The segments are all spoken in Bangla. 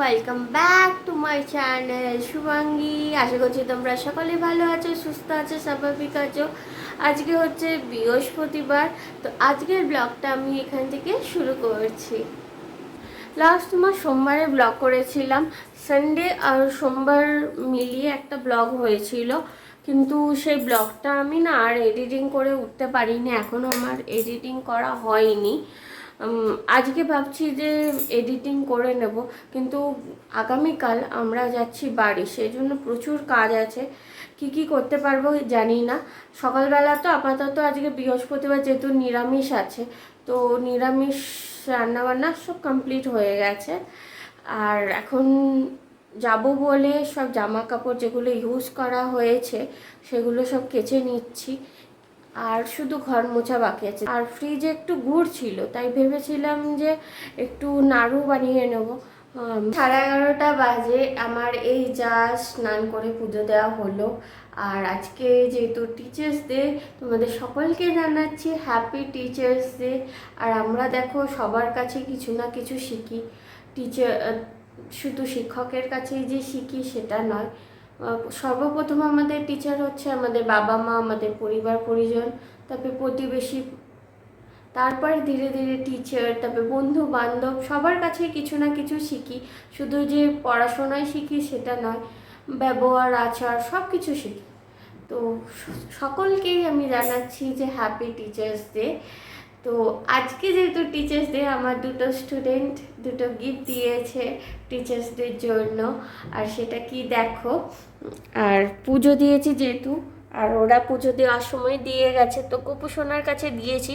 Welcome back to my channel Shubhangi আশা করছি তোমরা সকলে ভালো আছো, সুস্থ আছো, স্বাভাবিক আছো। আজকে হচ্ছে বৃহস্পতিবার, তো আজকের ব্লগটা আমি এখান থেকে শুরু করছি। লাস্ট তোমার সোমবারে ব্লগ করেছিলাম। সানডে আর সোমবার মিলিয়ে একটা ব্লগ হয়েছিল। কিন্তু সেই ব্লগটা আমি না আর এডিটিং করে উঠতে পারিনি। এখনও আমার এডিটিং করা হয়নি। আজকে ভাবছি যে এডিটিং করে নেব, কিন্তু আগামীকাল আমরা যাচ্ছি বাড়ি সেই জন্য প্রচুর কাজ আছে। কি কি করতে পারব জানি না। সকালবেলা তো আপাতত আজকে বৃহস্পতিবার যেহেতু নিরামিষ আছে, তো নিরামিষ রান্নাবান্না সব কমপ্লিট হয়ে গেছে। আর এখন যাব বলে সব জামা কাপড় যেগুলো ইউজ করা হয়েছে, সেগুলো সব কেচে নিচ্ছি। আর শুধু ঘর মোছা বাকি আছে। আর ফ্রিজে একটু গুড় ছিল, তাই ভেবেছিলাম যে একটু নাড়ু বানিয়ে নেব। সাড়ে এগারোটা বাজে, আমার এই যা স্নান করে পুজো দেওয়া হলো। আর আজকে যেহেতু টিচার্স ডে তোমাদের সকলকে জানাচ্ছি হ্যাপি টিচার্স ডে আর আমরা দেখো সবার কাছে কিছু না কিছু শিখি। টিচার শুধু শিক্ষকের কাছেই যে শিখি সেটা নয়। সর্বপ্রথম আমাদের টিচার হচ্ছে আমাদের বাবা মা, আমাদের পরিবার, পরিজন, তারপরে প্রতিবেশী। তারপর ধীরে ধীরে টিচার তারপরে বন্ধু বান্ধব সবার কাছে কিছু না কিছু শিখি। শুধু যে পড়াশোনায় শিখি সেটা নয়, ব্যবহার, আচার সব কিছু শিখি। তো সকলকেই আমি জানাচ্ছি যে হ্যাপি টিচার্স ডে তো আজকে যেহেতু টিচার্স ডে আমার দুটো স্টুডেন্ট দুটো গিফট দিয়েছে টিচার্স ডের জন্য। আর সেটা কি দেখো? আর পুজো দিয়েছি যেহেতু, আর ওরা পুজো দেওয়ার সময় দিয়ে গেছে। তো গোপুসোনার কাছে দিয়েছি।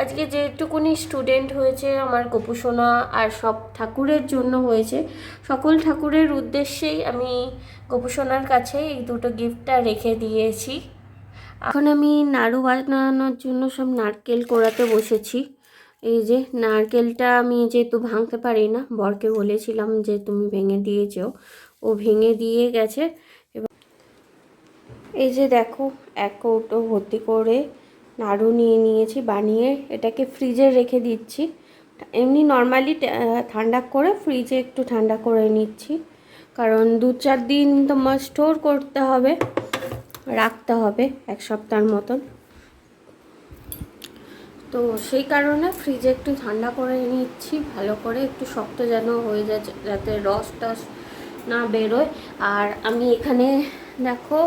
আজকে যেটুকুনি স্টুডেন্ট হয়েছে, আমার গোপুসোনা আর সব ঠাকুরের জন্য হয়েছে। সকল ঠাকুরের উদ্দেশ্যেই আমি গোপুসোনার কাছে এই দুটো গিফটটা রেখে দিয়েছি। এখন আমি নাড়ু বানানোর জন্য সব নারকেল কোড়াতে বসেছি। এই যে নারকেলটা আমি যেহেতু ভাঙতে পারি না, বরকে বলেছিলাম যে তুমি ভেঙে দিয়ে যেও। ও ভেঙে দিয়ে গেছে। এবার এই যে দেখো, এক কৌটো ভর্তি করে নাড়ু নিয়ে নিয়েছি, বানিয়ে এটাকে ফ্রিজে রেখে দিচ্ছি। এমনি নর্মালি ঠান্ডা করে ফ্রিজে একটু ঠান্ডা করে নিচ্ছি। কারণ দু চার দিন তোমার স্টোর করতে হবে। রাখতে হবে এক সপ্তাহের মতন। তো সেই কারণে ফ্রিজে একটু ঠান্ডা করে নিচ্ছি, ভালো করে একটু শক্ত যেন হয়ে যায়, যাতে রস টস না বেরোয়। আর আমি এখানে দেখো,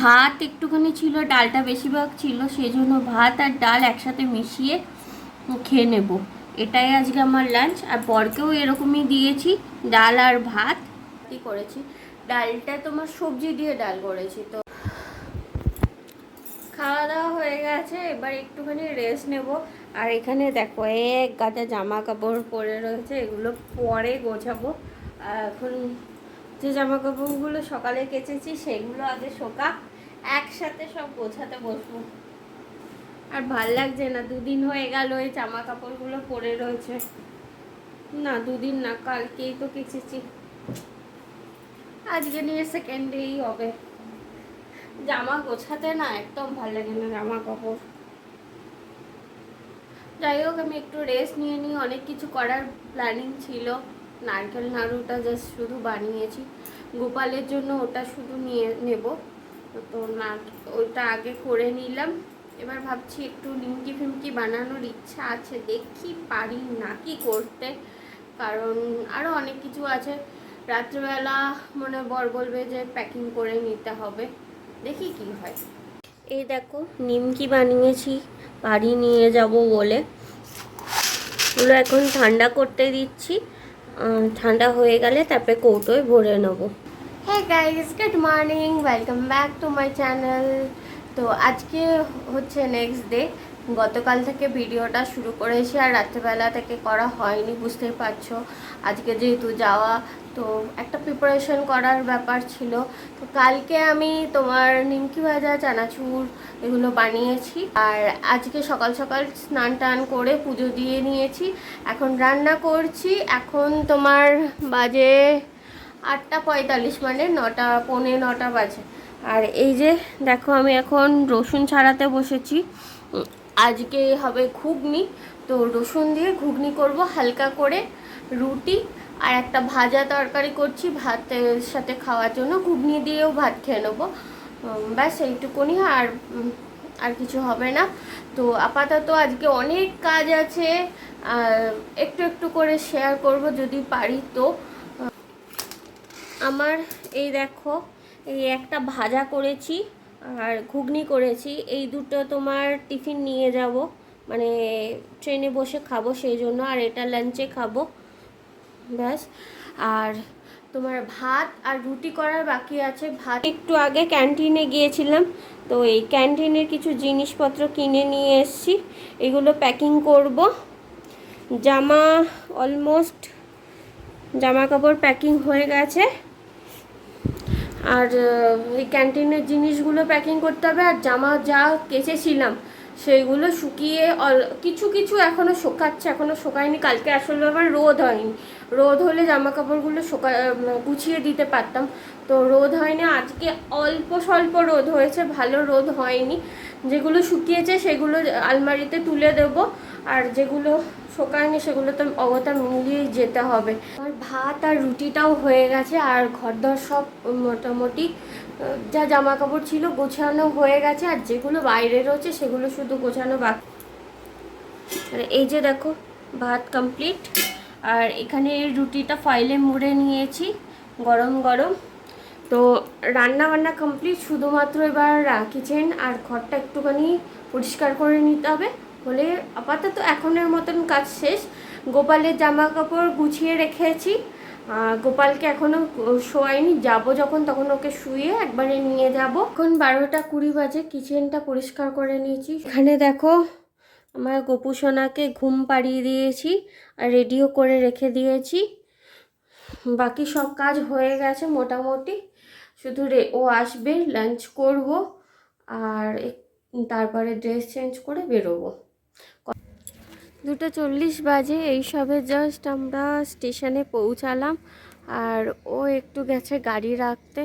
ভাত একটুখানি ছিল, ডালটা বেশিরভাগ ছিল সেই জন্য ভাত আর ডাল একসাথে মিশিয়ে খেয়ে নেব। এটাই আজকে আমার লাঞ্চ আর বরকেও এরকমই দিয়েছি, ডাল আর ভাত। করেছি? ডালটা তোমার সবজি দিয়ে ডাল করেছি, তো খাওয়া দাওয়া হয়ে গেছে, এবার একটুখানি রেস্ট নেব। আর এখানে দেখো, এক গাদা জামা কাপড় পরে রয়েছে, এগুলো পরে গোছাবো। এখন যে জামা কাপড়গুলো সকালে কেচেছি, সেগুলো আগে শোকা, একসাথে সব গোছাতে বসবো। আর ভালো লাগছে না, দুদিন হয়ে গেল এই জামা কাপড়গুলো পরে রয়েছে। না, দুদিন না, কালকেই তো কেচেছি। আজকে নিয়ে সেকেন্ড ডেই হবে। জামা গোছাতে না একদম ভালো লাগে না জামা কাপড়। যাই হোক, আমি একটু রেস্ট নিয়ে নিই। অনেক কিছু করার প্ল্যানিং ছিল। নারকেল নাড়ুটা জাস্ট শুধু বানিয়েছি। গোপালের জন্য ওটা শুধু নিয়ে নেব। তো না ওইটা আগে করে নিলাম। এবার ভাবছি একটু নিমকি ফিমকি বানানোর ইচ্ছা আছে। দেখি পারি নাকি করতে। কারণ আরও অনেক কিছু আছে। রাত্রিবেলা মনে বর বলবে যে প্যাকিং করে নিতে হবে। দেখি কি হয়। এই দেখো নিমকি বানিয়েছি? বাড়ি নিয়ে যাব বলে। ওগুলো এখন ঠান্ডা করতে দিচ্ছি। ঠান্ডা হয়ে গেলে তারপরে কৌটোয় ভরে নেব। হ্যাঁ guys good morning welcome back to my channel তো আজকে হচ্ছে নেক্সট ডে গতকাল থেকে ভিডিওটা শুরু করেছি আর রাত্রেবেলা থেকে করা হয়নি, বুঝতেই পারছ। আজকে যেহেতু যাওয়া, তো একটা প্রিপারেশন করার ব্যাপার ছিল। তো কালকে আমি তোমার নিমকি ভাজা, চানাচুর এগুলো বানিয়েছি। আর আজকে সকাল সকাল স্নান টান করে পুজো দিয়ে নিয়েছি। এখন রান্না করছি। এখন তোমার বাজে আটটা পঁয়তাল্লিশ মানে নটা, পৌনে নটা বাজে। আর এই যে দেখো, আমি এখন রসুন ছাড়াতে বসেছি। আজকে হবে ঘুগনি। তো রসুন দিয়ে ঘুগনি করব, হালকা করে রুটি আর একটা ভাজা তরকারি করছি ভাতের সাথে খাওয়ার জন্য। ঘুগনি দিয়েও ভাত খেয়ে নেব। ব্যাস এইটুকুনি আর আর কিছু হবে না। তো আপাতত আজকে অনেক কাজ আছে। একটু একটু করে শেয়ার করব যদি পারি তো। আমার এই দেখো, এই একটা ভাজা করেছি। আর ঘুগনি করেছি। এই দুটো তোমার টিফিন নিয়ে যাব। মানে ট্রেনে বসে খাব সেই জন্য, আর এটা লাঞ্চে খাব। ব্যাস। আর তোমার ভাত আর রুটি করার বাকি আছে। ভাত একটু আগে ক্যান্টিনে গিয়েছিলাম, তো এই ক্যান্টিনের কিছু জিনিসপত্র কিনে নিয়ে এসেছি। এগুলো প্যাকিং করব। জামা অলমোস্ট জামা কাপড় প্যাকিং হয়ে গেছে। আর এই ক্যান্টিনের জিনিসগুলো প্যাকিং করতে হবে আর জামা যা কেচেছিলাম সেইগুলো শুকিয়ে কিছু কিছু এখনও শোকাচ্ছে এখনও শোকায়নি। কালকে আসলে আবার রোদ হয়নি। রোদ হলে জামা কাপড়গুলো শোকা গুছিয়ে দিতে পারতাম। তো রোদ হয়নি, আজকে অল্প স্বল্প রোদ হয়েছে, ভালো রোদ হয়নি। যেগুলো শুকিয়েছে সেগুলো আলমারিতে তুলে দেব। আর যেগুলো শোকায়নি সেগুলো তো অগতা মিলিয়েই যেতে হবে। আমার ভাত আর রুটিটাও হয়ে গেছে, আর ঘরদর সব মোটামুটি, যা জামা কাপড় ছিল গোছানো হয়ে গেছে, আর যেগুলো বাইরে রয়েছে, সেগুলো শুধু গোছানো বাকি। এই যে দেখো, ভাত কমপ্লিট আর এখানে রুটিটা ফাইলে মুড়ে নিয়েছি, গরম গরম। তো রান্না বান্না কমপ্লিট শুধুমাত্র এবার কিচেন আর ঘরটা একটুখানি পরিষ্কার করে নিতে হবে। হলে আপাতত এখনের মতন কাজ শেষ। গোপালের জামা কাপড় গুছিয়ে রেখেছি। গোপালকে এখনও শোয়াইনি। যাব যখন, তখন ওকে শুয়ে একবারে নিয়ে যাব। এখন বারোটা কুড়ি বাজে, কিচেনটা পরিষ্কার করে নিয়েছি। এখানে দেখো, আমার গোপু সোনাকে ঘুম পাড়িয়ে দিয়েছি আর রেডিও করে রেখে দিয়েছি। বাকি সব কাজ হয়ে গেছে মোটামুটি। শুধু রে, ও আসবে, লাঞ্চ করব আর তারপরে ড্রেস চেঞ্জ করে বেরোবো। দুটো চল্লিশ বাজে, এই সবে জাস্ট আমরা স্টেশনে পৌঁছালাম। আর ও একটু গেছে গাড়ি রাখতে।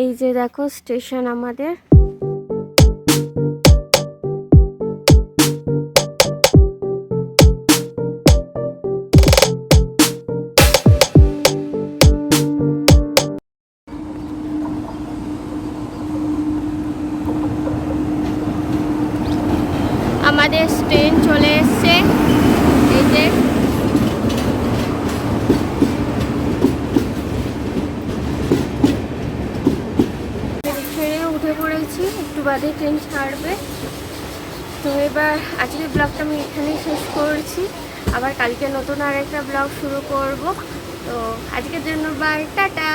এই যে দেখো স্টেশন আমাদের। পড়েছি একটু বাদে ট্রেন ছাড়বে। তো এবার আজকের ব্লগটা আমি এখানেই শেষ করছি। আবার কালকে নতুন আর একটা ব্লগ শুরু করব। তো আজকের জন্য বাই টাটা!